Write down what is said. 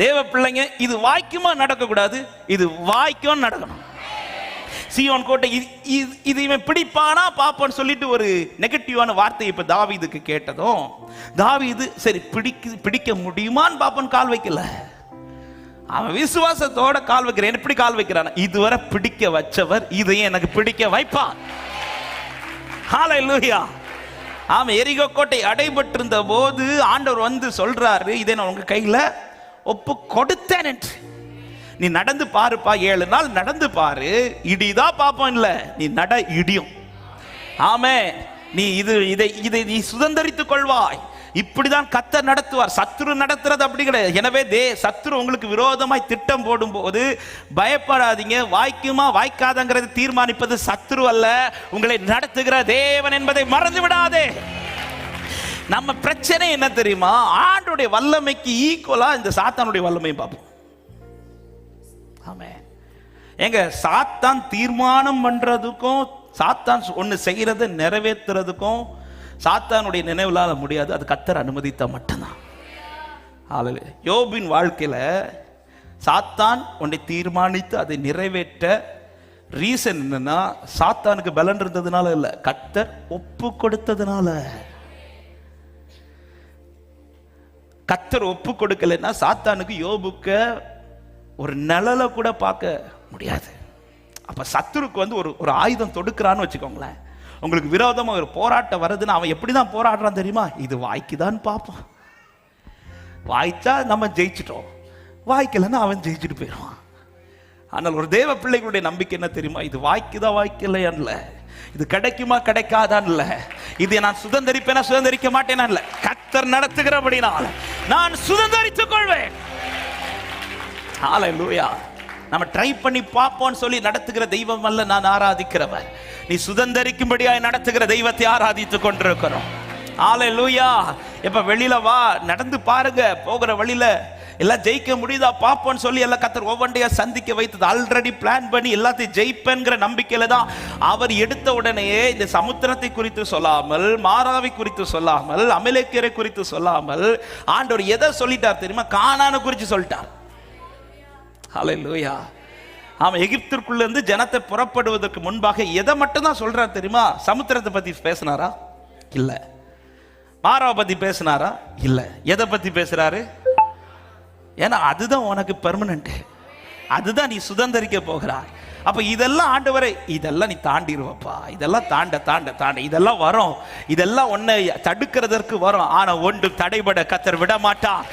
தேவ பிள்ளைங்க இது வாய்க்குமா நடக்கக்கூடாது? இது வாய்க்கும் நடக்கணும். சியோன் கோட்டை இது இது- இது இவன் பிடிப்பானா பாப்பான்னு சொல்லிட்டு ஒரு நெகட்டிவான வார்த்தை இப்போ தாவிதுக்கு கேட்டதும் தாவிது சரி பிடிக்க பிடிக்க முடியுமான்னு பாப்பான் கால் வைக்கல. அவன் விசுவாசத்தோட கால் வைக்கிறான். எப்படி கால் வைக்கிறான்? இதுவரை பிடிக்க வச்சவர் இதையும் எனக்கு பிடிக்க வைப்பான் ஹalleluya ஆமா எரிகோ கோட்டை அடைபட்டிருந்த போது ஆண்டவர் வந்து சொல்றாரு இதை நான் உங்க கையில ஒப்பு கொடுத்தேன் என்று நீ நடந்து பாருப்பா ஏழு நாள் நடந்து பாரு. இடிதான் பார்ப்போம் இல்ல நீ நட இடியும். ஆமே நீ இது இதை இதை நீ சுதந்திரித்துக் கொள்வாய். இப்படிதான் கத்த நடத்துவார். சத்ரு நடத்துறது அப்படி கிடையாது. எனவே தே சத்ரு உங்களுக்கு விரோதமாய் திட்டம் போடும்போது பயப்படாதீங்க. வாய்க்குமா வாய்க்காதங்கிறது தீர்மானிப்பது சத்ரு அல்ல. உங்களை நடத்துகிற தேவன் என்பதை மறந்து விடாதே நம்ம பிரச்சனை என்ன தெரியுமா? ஆண்டுடைய வல்லமைக்கு ஈக்குவலா இந்த சாத்தானுடைய வல்லமையும் பார்ப்போம். ஆமே ஏங்க சாத்தான் தீர்மானம் பண்றதுக்கும் சாத்தான் ஒன்று செய்கிறத நிறைவேற்றுறதுக்கும் சாத்தானுடைய நினைவுலால முடியாது. அது கத்தர் அனுமதித்தா மட்டும்தான். ஆளு யோபின் வாழ்க்கையில சாத்தான் ஒன்றை தீர்மானித்து அதை நிறைவேற்ற ரீசன் என்னன்னா சாத்தானுக்கு பலன் இருந்ததுனால இல்லை கத்தர் ஒப்பு கொடுத்ததுனால. கத்தர் ஒப்பு கொடுக்கலைன்னா சாத்தானுக்கு யோபுக்க ஒரு நிழலை கூட பார்க்க முடியாது. அப்ப சத்துருக்கு வந்து ஒரு ஒரு ஆயுதம் தொடுக்கிறான்னு வச்சுக்கோங்களேன். உங்களுக்கு விரோதமாக ஒரு போராட்டம் வருதுன்னா அவன் எப்படி தான் போராடுறான் தெரியுமா? இது வாய்க்குதான்னு பார்ப்பான். வாய்ச்சா நம்ம ஜெயிச்சிட்டோம். வாய்க்கலைன்னா அவன் ஜெயிச்சுட்டு போயிடுவான். ஆனால் ஒரு தேவ பிள்ளைகளுடைய நம்பிக்கை என்ன தெரியுமா? இது வாய்க்குதா வாய்க்கலையான்ல. இது கிடைக்குமா கிடைக்காதான்ல. இது நான் சுதந்திரிப்பேனா சுதந்திரிக்க மாட்டேனா இல்லை கர்த்தர் நடத்துகிறபடினால் நான் சுதந்திரித்துக் கொள்வேன். ஹalleluya நம்ம ட்ரை பண்ணி பார்ப்போம்னு சொல்லி நடத்துகிற தெய்வம் அல்ல நான் ஆராதிக்கிறவர் நீ சுதந்திரிக்கும்படியாய் நடத்துகிற தெய்வத்தை ஆராதித்துக் கொண்டிருக்கிறோம். ஹalleluya எப்போ வெளியில வா நடந்து பாருங்க போகிற வழியில். எல்லாம் ஜெயிக்க முடியுதா பார்ப்போம்னு சொல்லி எல்லாம் கத்தர் ஒவ்வொன்றையாக சந்திக்க வைத்தது. ஆல்ரெடி பிளான் பண்ணி எல்லாத்தையும் ஜெயிப்பேங்கிற நம்பிக்கையில் தான் அவர் எடுத்த உடனேயே இந்த சமுத்திரத்தை குறித்து சொல்லாமல் மாறாவை குறித்து சொல்லாமல் அமலேக்கரை குறித்து சொல்லாமல் ஆண்டவர் எதை சொல்லிட்டார் தெரியுமா? காணான குறித்து சொல்லிட்டார். ஹalleluya அவன் ஆமாம் எகிப்திற்குள்ளேருந்து ஜனத்தை புறப்படுவதற்கு முன்பாக எதை மட்டும் தான் சொல்கிறார் தெரியுமா? சமுத்திரத்தை பற்றி பேசினாரா? இல்லை. மாறாவை பத்தி பேசினாரா? இல்ல. எதை பத்தி பேசுறாரு? ஏன்னா அதுதான் உனக்கு பெர்மனன்ட் அதுதான் நீ சுதந்திரிக்க போகிறாய் அப்ப இதெல்லாம் ஆண்டவரை இதெல்லாம் நீ தாண்டிடுவப்பா இதெல்லாம் தாண்ட தாண்ட தாண்ட. இதெல்லாம் வரும். இதெல்லாம் உன்னை தடுக்கிறதற்கு வரும். ஆனா ஒன்று தடைபட கத்தர் விட மாட்டார்